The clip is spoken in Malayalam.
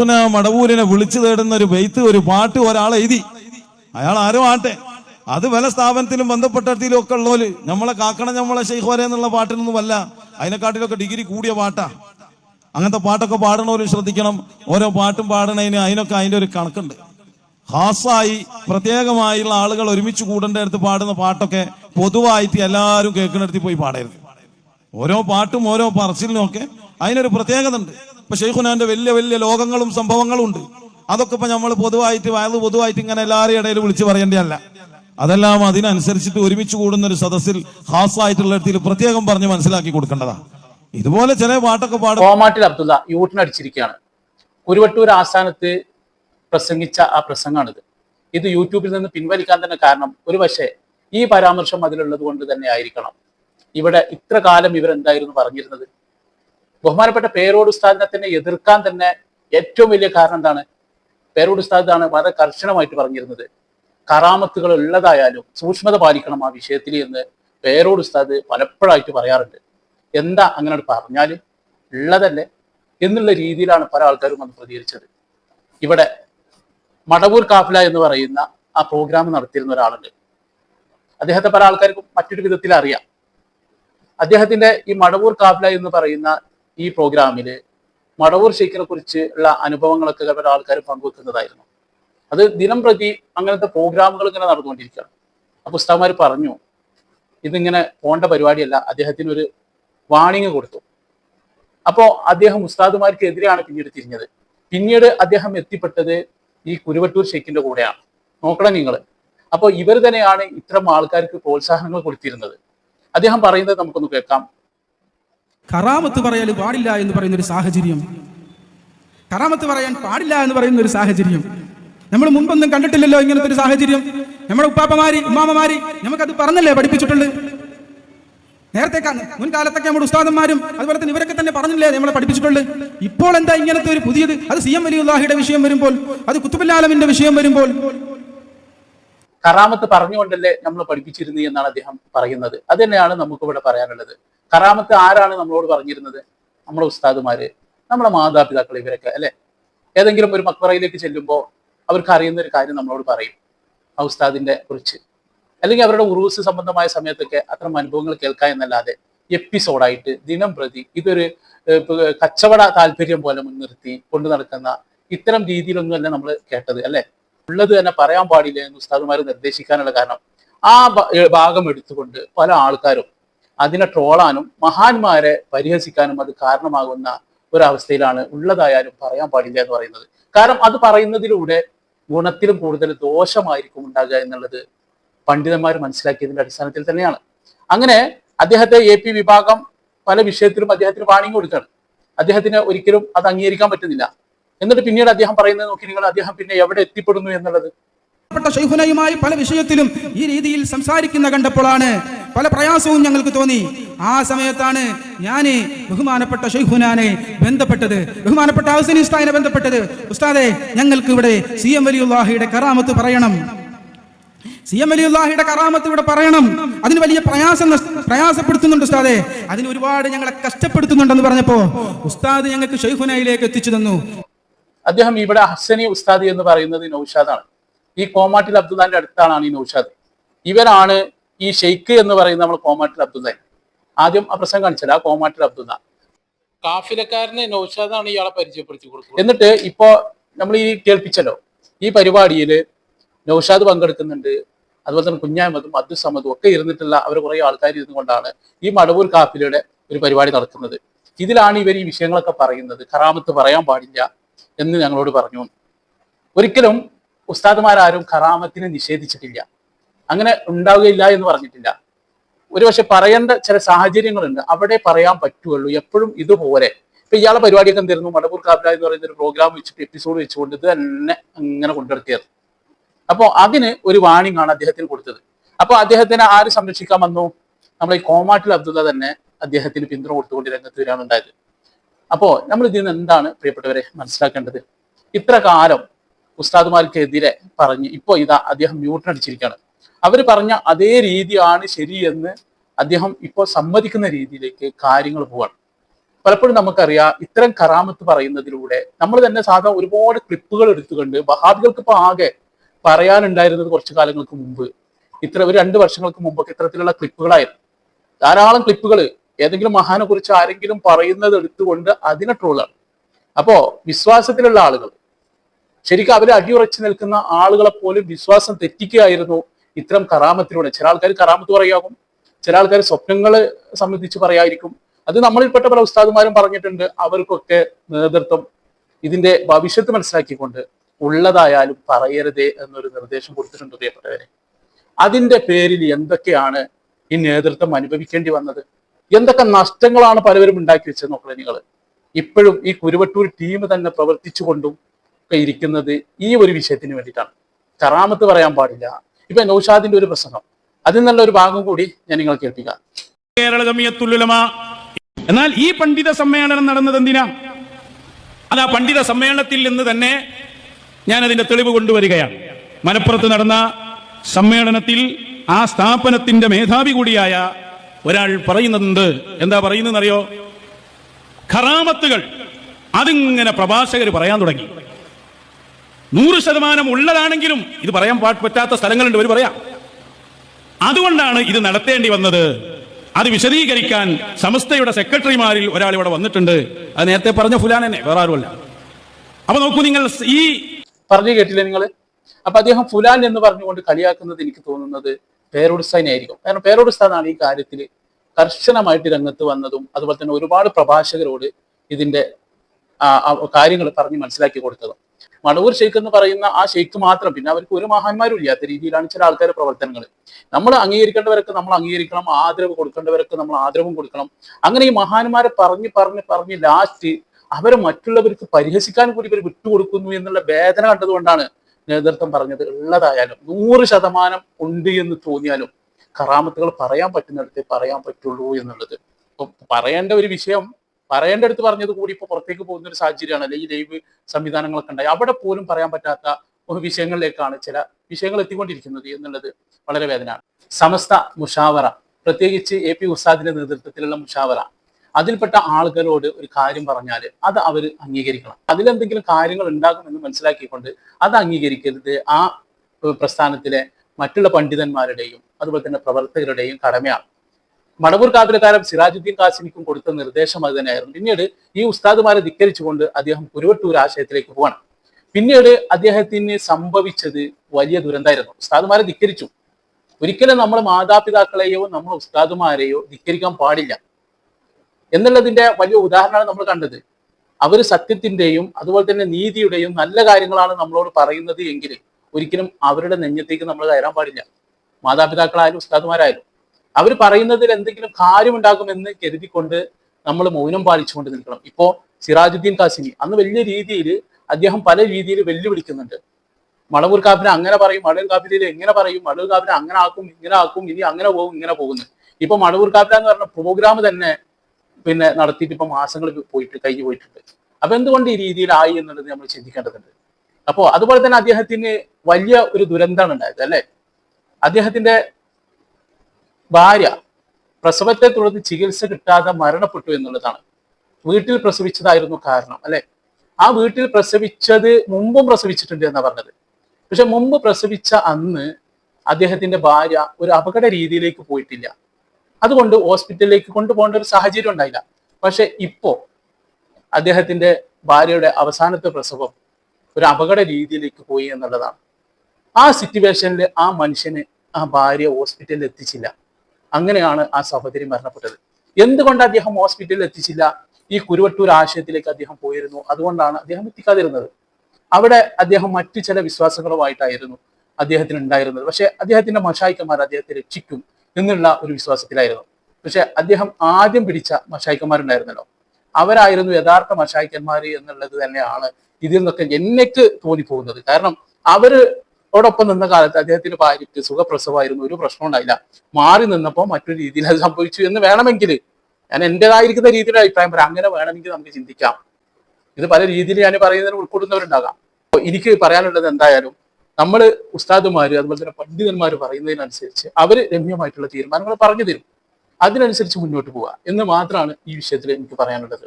മടവൂരിനെ വിളിച്ചു തേടുന്ന ഒരു ബെയ്ത്ത് ഒരു പാട്ട് ഒരാൾ എഴുതി. അയാൾ ആരും ആട്ടെ. അത് പല സ്ഥാപനത്തിലും ബന്ധപ്പെട്ടിടത്തിലും ഒക്കെ ഉള്ളോൽ നമ്മളെ കാക്കണ നമ്മളെ ഷെയ്ഖോരെ എന്നുള്ള പാട്ടിനൊന്നും അല്ല. അതിനെക്കാട്ടിലൊക്കെ ഡിഗ്രി കൂടിയ പാട്ടാ. അങ്ങനത്തെ പാട്ടൊക്കെ പാടണവരും ശ്രദ്ധിക്കണം. ഓരോ പാട്ടും പാടണതിന് അതിനൊക്കെ അതിന്റെ ഒരു കണക്കുണ്ട്. ഹാസായി പ്രത്യേകമായുള്ള ആളുകൾ ഒരുമിച്ച് കൂടേണ്ട അടുത്ത് പാടുന്ന പാട്ടൊക്കെ പൊതുവായിട്ട് എല്ലാവരും കേൾക്കുന്നിടത്ത് പോയി പാടരുത്. ഓരോ പാട്ടും ഓരോ പറച്ചിലിനും ഒക്കെ അതിനൊരു പ്രത്യേകത ഉണ്ട് ഇപ്പൊ ഷെയ്ഖുനാന്റെ വലിയ വലിയ ലോകങ്ങളും സംഭവങ്ങളും ഉണ്ട്. അതൊക്കെ ഇപ്പൊ നമ്മൾ പൊതുവായിട്ട് വയത് പൊതുവായിട്ട് ഇങ്ങനെ എല്ലാവരുടെ ഇടയിൽ വിളിച്ചു പറയേണ്ടതല്ല. അതെല്ലാം അതിനനുസരിച്ചിട്ട് ഒരുമിച്ച് കൂടുന്ന ഒരു സദസ്സിൽ ഹാസായിട്ടുള്ള ഇടത്തിൽ പ്രത്യേകം പറഞ്ഞ് മനസ്സിലാക്കി കൊടുക്കേണ്ടതാ. ഇതുപോലെ ചില പാട്ടൊക്കെ പാടും കോമാട്ടിൽ അബ്ദുള്ള യൂട്ടിനടിച്ചിരിക്കുകയാണ് കുരുവട്ടൂർ ആസ്ഥാനത്ത് പ്രസംഗിച്ച ആ പ്രസംഗമാണിത്. ഇത് യൂട്യൂബിൽ നിന്ന് പിൻവലിക്കാൻ തന്നെ കാരണം ഒരു പക്ഷേ ഈ പരാമർശം അതിലുള്ളത് കൊണ്ട് തന്നെ ആയിരിക്കണം. ഇവിടെ ഇത്ര കാലം ഇവരെന്തായിരുന്നു പറഞ്ഞിരുന്നത്? ബഹുമാനപ്പെട്ട പേരോട് ഉസ്താദിനെ തന്നെ എതിർക്കാൻ തന്നെ ഏറ്റവും വലിയ കാരണം എന്താണ്? പേരോട് ഉസ്താദാണ് വളരെ കർശനമായിട്ട് പറഞ്ഞിരുന്നത്. കറാമത്തുകൾ ഉള്ളതായാലും സൂക്ഷ്മത പാലിക്കണം ആ വിഷയത്തിൽ എന്ന് പേരോട് ഉസ്താദ് പലപ്പോഴായിട്ട് പറയാറുണ്ട്. എന്താ അങ്ങനെ പറഞ്ഞാൽ ഉള്ളതല്ലേ എന്നുള്ള രീതിയിലാണ് പല ആൾക്കാരും വന്ന് പ്രതികരിച്ചത്. ഇവിടെ മടവൂർ കാഫില എന്ന് പറയുന്ന ആ പ്രോഗ്രാം നടത്തിയിരുന്ന ഒരാളുണ്ട്. അദ്ദേഹത്തെ പല ആൾക്കാർക്കും മറ്റൊരു വിധത്തിൽ അറിയാം അദ്ദേഹത്തിന്റെ ഈ മടവൂർ കാഫില എന്ന് പറയുന്ന ഈ പ്രോഗ്രാമിൽ മടവൂർ ഷെയ്ഖിനെ കുറിച്ച് ഉള്ള അനുഭവങ്ങളൊക്കെ പല ആൾക്കാർ പങ്കുവെക്കുന്നതായിരുന്നു. അത് ദിനം പ്രതി അങ്ങനത്തെ പ്രോഗ്രാമുകൾ ഇങ്ങനെ നടന്നുകൊണ്ടിരിക്കുകയാണ്. അപ്പോൾ ഉസ്താമാർ പറഞ്ഞു ഇതിങ്ങനെ പോണ്ട പരിപാടിയല്ല അദ്ദേഹത്തിന് ഒരു വാണിംഗ് കൊടുത്തു. അപ്പോൾ അദ്ദേഹം ഉസ്താദുമാർക്ക് എതിരെയാണ് പിന്നീട് തിരിഞ്ഞത്. പിന്നീട് അദ്ദേഹം എത്തിപ്പെട്ടത് ഈ കുരുവട്ടൂർ ഷെയ്ഖിന്റെ കൂടെയാണ്. നോക്കണം നിങ്ങൾ അപ്പോൾ ഇവർ തന്നെയാണ് ഇത്തരം ആൾക്കാർക്ക് പ്രോത്സാഹനങ്ങൾ കൊടുത്തിരുന്നത്. അദ്ദേഹം പറയുന്നത് നമുക്കൊന്ന് കേൾക്കാം. കറാമത്ത് പറയാൻ പാടില്ല എന്ന് പറയുന്ന ഒരു സാഹചര്യം. കറാമത്ത് പറയാൻ പാടില്ല എന്ന് പറയുന്ന ഒരു സാഹചര്യം. നമ്മൾ മുമ്പൊന്നും കണ്ടിട്ടില്ലല്ലോ ഇങ്ങനത്തെ ഒരു സാഹചര്യം. നമ്മുടെ ഉപ്പാപ്പമാരി ഉമ്മാമ്മമാരി നമുക്കത് പറഞ്ഞല്ലേ പഠിപ്പിച്ചിട്ടുണ്ട്. നേരത്തെ മുൻകാലത്തൊക്കെ നമ്മുടെ ഉസ്താദന്മാരും അതുപോലെ തന്നെ ഇവരൊക്കെ തന്നെ പറഞ്ഞില്ലേ നമ്മളെ പഠിപ്പിച്ചിട്ടുണ്ട്. ഇപ്പോൾ എന്താ ഇങ്ങനത്തെ ഒരു പുതിയത്? അത് സി എം വലിയുല്ലാഹിയുടെ വിഷയം വരുമ്പോൾ അത് കുത്തുബുല്ലാലമിന്റെ വിഷയം വരുമ്പോൾ. കറാമത്ത് പറഞ്ഞുകൊണ്ടല്ലേ നമ്മൾ പഠിപ്പിച്ചിരുന്നു എന്നാണ് അദ്ദേഹം പറയുന്നത്. അത് തന്നെയാണ് നമുക്കിവിടെ പറയാനുള്ളത്. കറാമത്ത് ആരാണ് നമ്മളോട് പറഞ്ഞിരുന്നത്? നമ്മുടെ ഉസ്താദുമാര് നമ്മുടെ മാതാപിതാക്കൾ ഇവരൊക്കെ അല്ലെ? ഏതെങ്കിലും ഒരു മക്ബറയിലേക്ക് ചെല്ലുമ്പോൾ അവർക്ക് അറിയുന്ന ഒരു കാര്യം നമ്മളോട് പറയും ആ ഉസ്താദിന്റെ കുറിച്ച്. അല്ലെങ്കിൽ അവരുടെ ഉറൂസ് സംബന്ധമായ സമയത്തൊക്കെ അത്തരം അനുഭവങ്ങൾ കേൾക്കുക എന്നല്ലാതെ എപ്പിസോഡായിട്ട് ദിനം പ്രതി ഇതൊരു കച്ചവട താല്പര്യം പോലെ മുൻനിർത്തി കൊണ്ടു നടക്കുന്ന ഇത്തരം രീതിയിലൊന്നുമല്ല നമ്മൾ കേട്ടത് അല്ലെ? ഉള്ളത് തന്നെ പറയാൻ പാടില്ല എന്ന് ഉസ്താദുമാർ നിർദ്ദേശിക്കാനുള്ള കാരണം ആ ഭാഗം എടുത്തുകൊണ്ട് പല ആൾക്കാരും അതിനെ ട്രോളാനും മഹാന്മാരെ പരിഹസിക്കാനും അത് കാരണമാകുന്ന ഒരവസ്ഥയിലാണ് ഉള്ളതായാലും പറയാൻ പാടില്ല എന്ന് പറയുന്നത്. കാരണം അത് പറയുന്നതിലൂടെ ഗുണത്തിലും കൂടുതൽ ദോഷമായിരിക്കും ഉണ്ടാകുക എന്നുള്ളത് പണ്ഡിതന്മാർ മനസ്സിലാക്കിയതിന്റെ അടിസ്ഥാനത്തിൽ തന്നെയാണ്. അങ്ങനെ അദ്ദേഹത്തെ എ പി വിഭാഗം പല വിഷയത്തിലും അദ്ദേഹത്തിന് വാണിംഗ് കൊടുക്കുകയാണ്. അദ്ദേഹത്തിന് ഒരിക്കലും അത് അംഗീകരിക്കാൻ പറ്റുന്നില്ല. എന്നിട്ട് പിന്നീട് അദ്ദേഹം പറയുന്നത് നോക്കി നിങ്ങൾ അദ്ദേഹം പിന്നെ എവിടെ എത്തിപ്പെടുന്നു എന്നുള്ളത്? ഷെയ്ഖുനയുമായി പല വിഷയത്തിലും ഈ രീതിയിൽ സംസാരിക്കുന്ന കണ്ടപ്പോഴാണ് പല പ്രയാസവും ഞങ്ങൾക്ക് തോന്നി. ആ സമയത്താണ് ഞാൻ ബഹുമാനപ്പെട്ട ഷെയ്ഖുനാനെ ബന്ധപ്പെട്ടത്. ബഹുമാനപ്പെട്ട ഹസനി ഉസ്താദിനെ ബന്ധപ്പെട്ടത്. ഉസ്താദെ ഞങ്ങൾക്ക് ഇവിടെ സി എം വലിയുല്ലാഹിയുടെ കറാമത്ത് പറയണം. സി എം വലിയുല്ലാഹിയുടെ കറാമത്ത് ഇവിടെ പറയണം. അതിന് വലിയ പ്രയാസം പ്രയാസപ്പെടുത്തുന്നുണ്ട് ഉസ്താദെ. അതിന് ഒരുപാട് ഞങ്ങളെ കഷ്ടപ്പെടുത്തുന്നുണ്ടെന്ന് പറഞ്ഞപ്പോ ഉസ്താദ് ഞങ്ങൾക്ക് ഷെയ്ഖുനയിലേക്ക് എത്തിച്ചു തന്നു. അദ്ദേഹം ഇവിടെ ഹസനി ഉസ്താദി എന്ന് പറയുന്നത് നൗഷാദാണ്. ഈ കോമാട്ടിൽ അബ്ദുല്ലാന്റെ അടുത്താണ് ഈ നൗഷാദ്. ഇവരാണ് ഈ ഷെയ്ഖ് എന്ന് പറയുന്ന നമ്മൾ കോമാട്ടിൽ അബ്ദുല്ല ആദ്യം ആ പ്രശ്നം കാണിച്ചത് ആ കോമാട്ടിൽ അബ്ദുല്ല കാഫിലക്കാരനെ നൗഷാദാണ് ഇയാളെ പരിചയപ്പെടുത്തി കൊടുത്തത് എന്നിട്ട് ഇപ്പോ നമ്മൾ ഈ കേൾപ്പിച്ചല്ലോ ഈ പരിപാടിയിൽ നൗഷാദ് പങ്കെടുക്കുന്നുണ്ട് അതുപോലെ തന്നെ കുഞ്ഞാമതും അബ്ദുസമദും ഒക്കെ ഇരുന്നിട്ടുള്ള അവർ കുറെ ആൾക്കാർ ഇരുന്നു കൊണ്ടാണ് ഈ മടവൂർ കാഫിലയുടെ ഒരു പരിപാടി നടക്കുന്നത്. ഇതിലാണ് ഇവർ ഈ വിഷയങ്ങളൊക്കെ പറയുന്നത് കറാമത്ത് പറയാൻ പാടില്ല എന്ന് ഞങ്ങളോട് പറഞ്ഞു. ഒരിക്കലും ഉസ്താദുമാരാരും കറാമത്തിനെ നിഷേധിച്ചിട്ടില്ല. അങ്ങനെ ഉണ്ടാവുകയില്ല എന്ന് പറഞ്ഞിട്ടില്ല. ഒരുപക്ഷെ പറയേണ്ട ചില സാഹചര്യങ്ങളുണ്ട്. അവിടെ പറയാൻ പറ്റുള്ളൂ. എപ്പോഴും ഇതുപോലെ. ഇപ്പൊ ഇയാളെ പരിപാടിയൊക്കെ എന്തായിരുന്നു? മടപ്പൂർ കാബ്ല എന്ന് പറയുന്ന ഒരു പ്രോഗ്രാം വെച്ചിട്ട് എപ്പിസോഡ് വെച്ചുകൊണ്ട് ഇത് തന്നെ അങ്ങനെ കൊണ്ടുനടത്തിയത്. അപ്പോൾ അതിന് ഒരു വാണിംഗ് ആണ് അദ്ദേഹത്തിന് കൊടുത്തത്. അപ്പൊ അദ്ദേഹത്തിനെ ആര് സംരക്ഷിക്കാൻ വന്നു? നമ്മൾ ഈ കോമാട്ടിൽ അബ്ദുള്ള തന്നെ അദ്ദേഹത്തിന് പിന്തുണ കൊടുത്തുകൊണ്ട് രംഗത്ത് വരികയാണ് അപ്പോ നമ്മൾ ഇതിൽ നിന്ന് എന്താണ് പ്രിയപ്പെട്ടവരെ മനസ്സിലാക്കേണ്ടത്? ഇത്ര കാലം ഉസ്താദുമാർക്കെതിരെ പറഞ്ഞ് ഇപ്പോ ഇതാ അദ്ദേഹം മ്യൂട്ടൺ അടിച്ചിരിക്കുകയാണ്. അവർ പറഞ്ഞ അതേ രീതിയാണ് ശരിയെന്ന് അദ്ദേഹം ഇപ്പോൾ സമ്മതിക്കുന്ന രീതിയിലേക്ക് കാര്യങ്ങൾ പോവാണ്. പലപ്പോഴും നമുക്കറിയാം ഇത്തരം കറാമത്ത് പറയുന്നതിലൂടെ നമ്മൾ തന്നെ സാധാരണ ഒരുപാട് ക്ലിപ്പുകൾ എടുത്തുകൊണ്ട് വഹാബികൾക്ക് ഇപ്പൊ ആകെ പറയാനുണ്ടായിരുന്നത് കുറച്ചു കാലങ്ങൾക്ക് മുമ്പ്. ഇത്ര ഒരു രണ്ട് വർഷങ്ങൾക്ക് മുമ്പൊക്കെ ഇത്തരത്തിലുള്ള ക്ലിപ്പുകളായിരുന്നു. ധാരാളം ക്ലിപ്പുകൾ ഏതെങ്കിലും മഹാനെ കുറിച്ച് ആരെങ്കിലും പറയുന്നത് എടുത്തുകൊണ്ട് അതിനെ ട്രോളാണ്. അപ്പോ വിശ്വാസത്തിലുള്ള ആളുകൾ ശരിക്കും അവരെ അടിയുറച്ചു നിൽക്കുന്ന ആളുകളെ പോലും വിശ്വാസം തെറ്റിക്കുകയായിരുന്നു. ഇത്തരം കറാമത്തിലൂടെ ചില ആൾക്കാർ കറാമത്ത് പറയാകും ചില ആൾക്കാർ സ്വപ്നങ്ങളെ സംബന്ധിച്ച് പറയായിരിക്കും അത് നമ്മളിൽപ്പെട്ട പല ഉസ്താദുമാരും പറഞ്ഞിട്ടുണ്ട് അവർക്കൊക്കെ നേതൃത്വം ഇതിന്റെ ഭവിഷ്യത്ത് മനസ്സിലാക്കിക്കൊണ്ട് ഉള്ളതായാലും പറയരുതേ എന്നൊരു നിർദ്ദേശം കൊടുത്തിട്ടുണ്ട് പ്രിയപ്പെട്ടവരെ. അതിന്റെ പേരിൽ എന്തൊക്കെയാണ് ഈ നേതൃത്വം അനുഭവിക്കേണ്ടി വന്നത്? എന്തൊക്കെ നഷ്ടങ്ങളാണ് പലവരും ഉണ്ടാക്കി വെച്ചത് നോക്കുക നിങ്ങൾ ഇപ്പോഴും ഈ കുരുവട്ടൂർ ടീം തന്നെ പ്രവർത്തിച്ചുകൊണ്ടും ഒക്കെ ഇരിക്കുന്നത് ഈ ഒരു വിഷയത്തിന് വേണ്ടിയിട്ടാണ്. കറാമത്ത് പറയാൻ പാടില്ല. ഇപ്പൊ നൗഷാദിന്റെ ഒരു പ്രസംഗം. അതിൽ നിന്നുള്ള ഒരു ഭാഗം കൂടി ഞാൻ നിങ്ങൾ കേൾപ്പിക്കാം. കേരള എന്നാൽ ഈ പണ്ഡിത സമ്മേളനം നടന്നത് എന്തിനാ? അത് ആ പണ്ഡിത സമ്മേളനത്തിൽ നിന്ന് തന്നെ ഞാൻ അതിന്റെ തെളിവ് കൊണ്ടുവരികയാണ്. മലപ്പുറത്ത് നടന്ന സമ്മേളനത്തിൽ ആ സ്ഥാപനത്തിന്റെ മേധാവി കൂടിയായ ഒരാൾ പറയുന്നുണ്ട്. എന്താ പറയുന്നതെന്നറിയോ? ഖറാമത്തുകൾ അതിങ്ങനെ പ്രഭാഷകർ പറയാൻ തുടങ്ങി. നൂറ് ശതമാനം ഉള്ളതാണെങ്കിലും ഇത് പറയാൻ പറ്റാത്ത സ്ഥലങ്ങളുണ്ട് ഒരു പറയാം. അതുകൊണ്ടാണ് ഇത് നടത്തേണ്ടി വന്നത്. അത് വിശദീകരിക്കാൻ സമസ്തയുടെ സെക്രട്ടറിമാരിൽ ഒരാൾ ഇവിടെ വന്നിട്ടുണ്ട്. അത് നേരത്തെ പറഞ്ഞ ഫുലാൻ തന്നെ വേറെ ആരുമല്ല അപ്പൊ നോക്കൂ നിങ്ങൾ ഈ പറഞ്ഞു കേട്ടില്ലേ നിങ്ങൾ അപ്പൊ അദ്ദേഹം ഫുലാൻ എന്ന് പറഞ്ഞുകൊണ്ട് കളിയാക്കുന്നത് എനിക്ക് തോന്നുന്നത് പേരോടിസ്ഥാനായിരിക്കും. കാരണം പേരോടുസ്ഥാനാണ് ഈ കാര്യത്തിൽ കർശനമായിട്ട് രംഗത്ത് വന്നതും അതുപോലെ തന്നെ ഒരുപാട് പ്രഭാഷകരോട് ഇതിന്റെ കാര്യങ്ങൾ പറഞ്ഞ് മനസ്സിലാക്കി കൊടുത്തതും. മടവൂർ ഷെയ്ഖ് എന്ന് പറയുന്ന ആ ഷെയ്ഖ് മാത്രം പിന്നെ അവർക്ക് ഒരു മഹാന്മാരും ഇല്ലാത്ത രീതിയിലാണ് ചില ആൾക്കാരുടെ പ്രവർത്തനങ്ങൾ നമ്മൾ അംഗീകരിക്കേണ്ടവരൊക്കെ നമ്മൾ അംഗീകരിക്കണം ആദരവ് കൊടുക്കേണ്ടവരൊക്കെ നമ്മൾ ആദരവും കൊടുക്കണം. അങ്ങനെ ഈ മഹാന്മാരെ പറഞ്ഞ് പറഞ്ഞ് പറഞ്ഞ് ലാസ്റ്റ് അവരെ മറ്റുള്ളവർക്ക് പരിഹസിക്കാൻ കൂടി ഇവർ വിട്ടുകൊടുക്കുന്നു എന്നുള്ള വേദന കണ്ടതുകൊണ്ടാണ് നേതൃത്വം പറഞ്ഞത്. ഉള്ളതായാലും നൂറ് ശതമാനം ഉണ്ട് എന്ന് തോന്നിയാലും കറാമത്തുകൾ പറയാൻ പറ്റുന്നിടത്ത് പറയാൻ പറ്റുള്ളൂ എന്നുള്ളത്. പറയേണ്ട ഒരു വിഷയം പറയേണ്ട അടുത്ത് പറഞ്ഞത് കൂടി ഇപ്പൊ പുറത്തേക്ക് പോകുന്ന ഒരു സാഹചര്യമാണ് ഈ ലൈവ് സംവിധാനങ്ങളൊക്കെ ഉണ്ടായി. അവിടെ പോലും പറയാൻ പറ്റാത്ത വിഷയങ്ങളിലേക്കാണ് ചില വിഷയങ്ങൾ എത്തിക്കൊണ്ടിരിക്കുന്നത് എന്നുള്ളത് വളരെ വേദനയാണ്. സമസ്ത മുഷാവറ പ്രത്യേകിച്ച് എ പി ഉസ്താദിന്റെ നേതൃത്വത്തിലുള്ള മുഷാവറ. അതിൽപ്പെട്ട ആളുകളോട് ഒരു കാര്യം പറഞ്ഞാൽ അത് അവർ അംഗീകരിക്കണം. അതിലെന്തെങ്കിലും കാര്യങ്ങൾ ഉണ്ടാകുമെന്ന് മനസ്സിലാക്കിക്കൊണ്ട് അത് അംഗീകരിക്കരുത്. ആ പ്രസ്ഥാനത്തിലെ മറ്റുള്ള പണ്ഡിതന്മാരുടെയും അതുപോലെ തന്നെ പ്രവർത്തകരുടെയും കടമയാണ്. മടവൂർ താരം സിറാജുദ്ദീൻ കാസിനിക്കും കൊടുത്ത നിർദ്ദേശം അത് തന്നെയായിരുന്നു. പിന്നീട് ഈ ഉസ്താദുമാരെ ധിക്കരിച്ചുകൊണ്ട് അദ്ദേഹം കുരുവട്ടൂർ ആശയത്തിലേക്ക് പോവാണ്. പിന്നീട് അദ്ദേഹത്തിന് സംഭവിച്ചത് വലിയ ദുരന്തമായിരുന്നു. ഉസ്താദുമാരെ ധിക്കരിച്ചു. ഒരിക്കലും നമ്മൾ മാതാപിതാക്കളെയോ നമ്മൾ ഉസ്താദുമാരെയോ ധിക്കരിക്കാൻ പാടില്ല. എന്നുള്ളതിന്റെ വലിയ ഉദാഹരണമാണ് നമ്മൾ കണ്ടത്. അവർ സത്യത്തിന്റെയും അതുപോലെ തന്നെ നീതിയുടെയും നല്ല കാര്യങ്ങളാണ് നമ്മളോട് പറയുന്നത് എങ്കിൽ ഒരിക്കലും അവരുടെ നെഞ്ഞത്തേക്ക് നമ്മൾ കയറാൻ പാടില്ല. മാതാപിതാക്കളായാലും ഉസ്താദുമാരായാലും. അവർ പറയുന്നതിൽ എന്തെങ്കിലും കാര്യമുണ്ടാകുമെന്ന് കരുതിക്കൊണ്ട് നമ്മൾ മൗനം പാലിച്ചുകൊണ്ട് നിൽക്കണം. ഇപ്പോ സിറാജുദ്ദീൻ കാസിമി അന്ന് വലിയ രീതിയിൽ അദ്ദേഹം പല രീതിയിൽ വെല്ലുവിളിക്കുന്നുണ്ട്. മളവൂർ കാപ്പിനെ അങ്ങനെ പറയും മളവൂർ കാപ്പിലിൽ എങ്ങനെ പറയും മളവൂർ കാപ്പിനെ അങ്ങനെ ആക്കും ഇങ്ങനെ ആക്കും ഇനി അങ്ങനെ പോകും ഇങ്ങനെ പോകുന്നു ഇപ്പൊ മളവൂർ കാപ്പില എന്ന് പറഞ്ഞ പ്രോഗ്രാം തന്നെ പിന്നെ നടത്തിയിട്ട് ഇപ്പൊ മാസങ്ങൾ പോയിട്ട് കഴിഞ്ഞു പോയിട്ടുണ്ട്. അപ്പൊ എന്തുകൊണ്ട് ഈ രീതിയിലായി എന്നുള്ളത് നമ്മൾ ചിന്തിക്കേണ്ടതുണ്ട്. അപ്പോ അതുപോലെ തന്നെ അദ്ദേഹത്തിന് വലിയ ഒരു ദുരന്തമാണ് ഉണ്ടായത് അല്ലെ? അദ്ദേഹത്തിന്റെ ഭാര്യ പ്രസവത്തെ തുടർന്ന് ചികിത്സ കിട്ടാതെ മരണപ്പെട്ടു എന്നുള്ളതാണ്. വീട്ടിൽ പ്രസവിച്ചതായിരുന്നു കാരണം അല്ലെ? ആ വീട്ടിൽ പ്രസവിച്ചത് മുമ്പും പ്രസവിച്ചിട്ടുണ്ട് എന്നാ പറഞ്ഞത്. പക്ഷെ മുമ്പ് പ്രസവിച്ച അന്ന് അദ്ദേഹത്തിന്റെ ഭാര്യ ഒരു അപകട രീതിയിലേക്ക് പോയിട്ടില്ല. അതുകൊണ്ട് ഹോസ്പിറ്റലിലേക്ക് കൊണ്ടുപോകേണ്ട ഒരു സാഹചര്യം ഉണ്ടായില്ല. പക്ഷെ ഇപ്പോ അദ്ദേഹത്തിന്റെ ഭാര്യയുടെ അവസാനത്തെ പ്രസവം ഒരു അപകട രീതിയിലേക്ക് പോയി എന്നുള്ളതാണ്. ആ സിറ്റുവേഷനിൽ ആ മനുഷ്യന് ആ ഭാര്യ ഹോസ്പിറ്റലിൽ എത്തിച്ചില്ല. അങ്ങനെയാണ് ആ സഹോദരി മരണപ്പെട്ടത്. എന്തുകൊണ്ട് അദ്ദേഹം ഹോസ്പിറ്റലിൽ എത്തിച്ചില്ല? ഈ കുരുവട്ടൂർ ആശയത്തിലേക്ക് അദ്ദേഹം പോയിരുന്നു. അതുകൊണ്ടാണ് അദ്ദേഹം എത്തിക്കാതിരുന്നത്. അവിടെ അദ്ദേഹം മറ്റു ചില വിശ്വാസങ്ങളുമായിട്ടായിരുന്നു അദ്ദേഹത്തിന് ഉണ്ടായിരുന്നത്. പക്ഷെ അദ്ദേഹത്തിന്റെ മഷായിക്കന്മാർ അദ്ദേഹത്തെ രക്ഷിക്കും എന്നുള്ള ഒരു വിശ്വാസത്തിലായിരുന്നു. പക്ഷെ അദ്ദേഹം ആദ്യം പിടിച്ച മഷായിക്കന്മാരുണ്ടായിരുന്നല്ലോ. അവരായിരുന്നു യഥാർത്ഥ മഷായിക്കന്മാർ എന്നുള്ളത് തന്നെയാണ് ഇതിൽ നിന്നൊക്കെ എന്നേക്ക് തോന്നിപ്പോകുന്നത്. കാരണം അവർ ഓടൊപ്പം നിന്ന കാലത്ത് അദ്ദേഹത്തിന്റെ ഭാര്യയ്ക്ക് സുഖപ്രസവമായിരുന്നു. ഒരു പ്രശ്നം ഉണ്ടായില്ല. മാറി നിന്നപ്പോൾ മറ്റൊരു രീതിയിൽ അത് സംഭവിച്ചു എന്ന് വേണമെങ്കിൽ ഞാൻ എന്റേതായിരിക്കുന്ന രീതിയിൽ അഭിപ്രായം പറയാം. അങ്ങനെ വേണമെങ്കിൽ നമുക്ക് ചിന്തിക്കാം. ഇത് പല രീതിയിൽ ഞാൻ പറയുന്നതിന് ഉൾക്കൊള്ളുന്നവരുണ്ടാകാം. എനിക്ക് പറയാനുള്ളത് എന്തായാലും നമ്മൾ ഉസ്താദുമാര് അതുപോലെ തന്നെ പണ്ഡിതന്മാർ പറയുന്നതിനനുസരിച്ച് അവർ രമ്യമായിട്ടുള്ള തീരുമാനങ്ങൾ പറഞ്ഞു തരും. അതിനനുസരിച്ച് മുന്നോട്ട് പോവുക എന്ന് മാത്രമാണ് ഈ വിഷയത്തിൽ എനിക്ക് പറയാനുള്ളത്.